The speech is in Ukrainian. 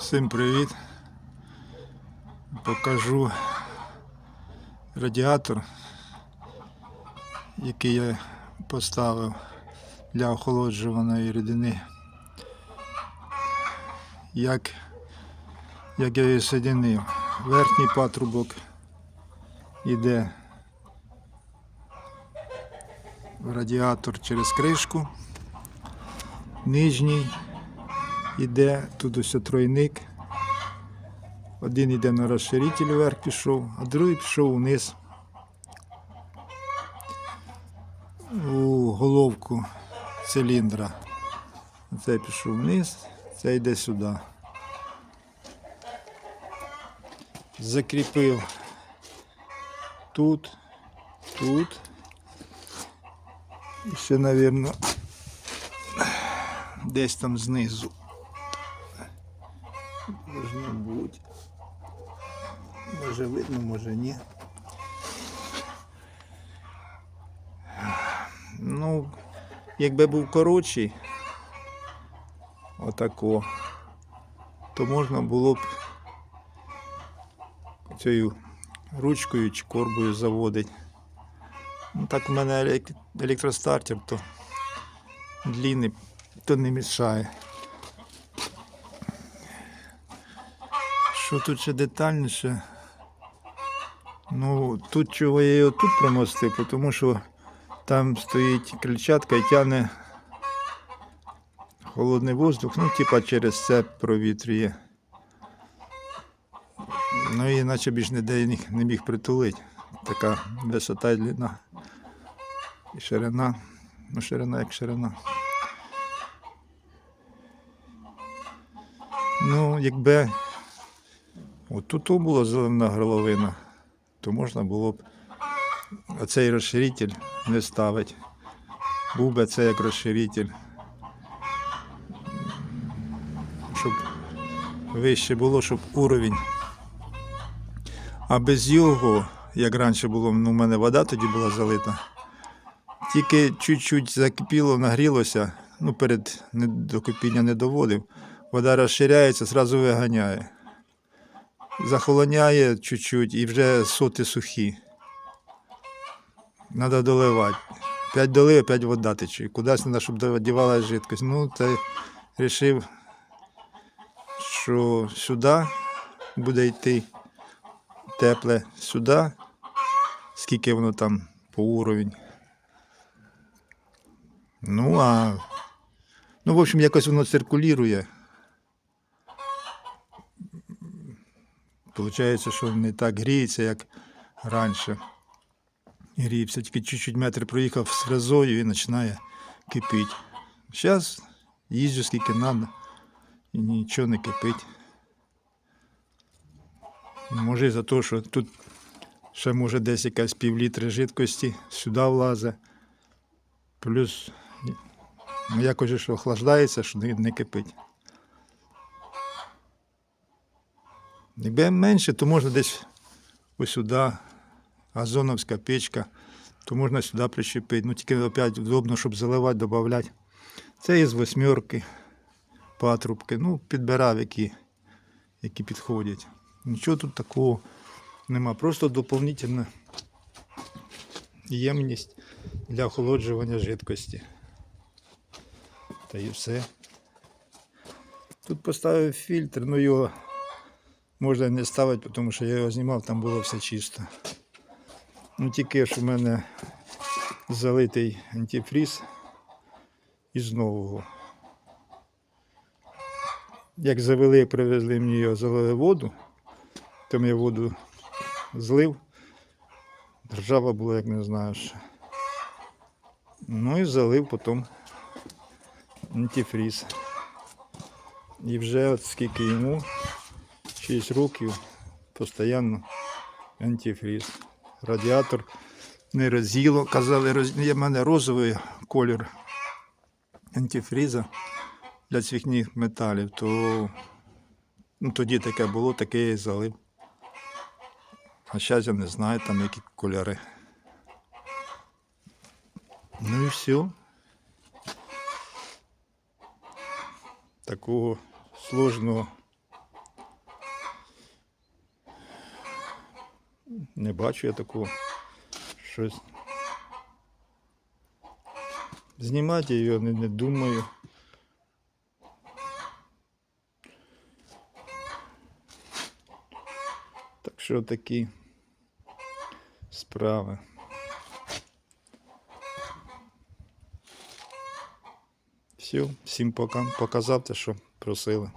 Всім привіт. Покажу радіатор, який я поставив для охолоджуваної рідини. Як, як я її соединив. Верхній патрубок йде в радіатор через кришку. Нижній іде, тут ось тройник. Один йде на розширитель вверх пішов, а другий пішов вниз у головку циліндра. Цей пішов вниз, цей йде сюди. Закріпив тут, тут. І ще, мабуть, десь там знизу. Должно бути. Може видно, може ні. Ну, якби був коротший, отако, то можна було б цією ручкою чи корбою заводити. Ну, так в мене електростартер, то длинний, то не мішає. Що тут ще детальніше? Ну, тут чого я його тут промостив, тому що там стоїть крильчатка і тягне холодний воздух, ну, типа через це провітрює. Ну і наче більш ніде не міг притулити. Така висота і длина. І ширина. Ну, ширина як ширина. Ну, якби От тут була зелена горловина, то можна було б оцей розширитель не ставити. Був би це як розширитель. Щоб вище було, щоб уровень. А без його, як раніше було, ну, у мене вода тоді була залита. Тільки чуть-чуть закипіло, нагрілося, ну перед до не доводив. Вода розширяється, зразу виганяє захолоняє чуть-чуть і вже соти сухі. Треба доливати. П'ять долив, п'ять вода тече. Кудись треба, щоб додівалася жидкость. Ну, та вирішив, що сюди буде йти тепле сюди, скільки воно там по уровень. Ну, а ну, в общем, якось воно циркулює. Получається, що не так гріється, як раніше. Грівся, тільки чуть-чуть метр проїхав з фрезою і починає кипіти. Зараз їжджу скільки треба і нічого не кипить. Може за те, що тут ще може десь якась півлітри жидкості сюди влазить. Плюс ну, якось що охлаждається, що не кипить. Якби менше, то можна десь ось сюди, озоновська печка, то можна сюди прищепити. Ну тільки опять удобно, щоб заливати, додати. Це із восьмерки, патрубки. Ну, підбирав, які, які підходять. Нічого тут такого нема. Просто доповнительна ємність для охолоджування жидкості. Та і все. Тут поставив фільтр, ну його можна не ставити, тому що я його знімав, там було все чисто. Ну тільки ж у мене залитий антифріз із нового. Як завели, привезли мені його, залили воду, то я воду злив. Ржава була, як не знаю що. Ну і залив потім антифріз. І вже от скільки йому 6 років постійно антифріз. Радіатор не роз'їло. Казали, роз... в мене розовий колір антифріза для цвіхних металів, то ну, тоді таке було, таке я і залив. А зараз я не знаю там які кольори. Ну і все. Такого сложного Не бачу я такого. Щось. Знімати його не, не думаю. Так що такі справи. Все, всім пока. Показав що просили.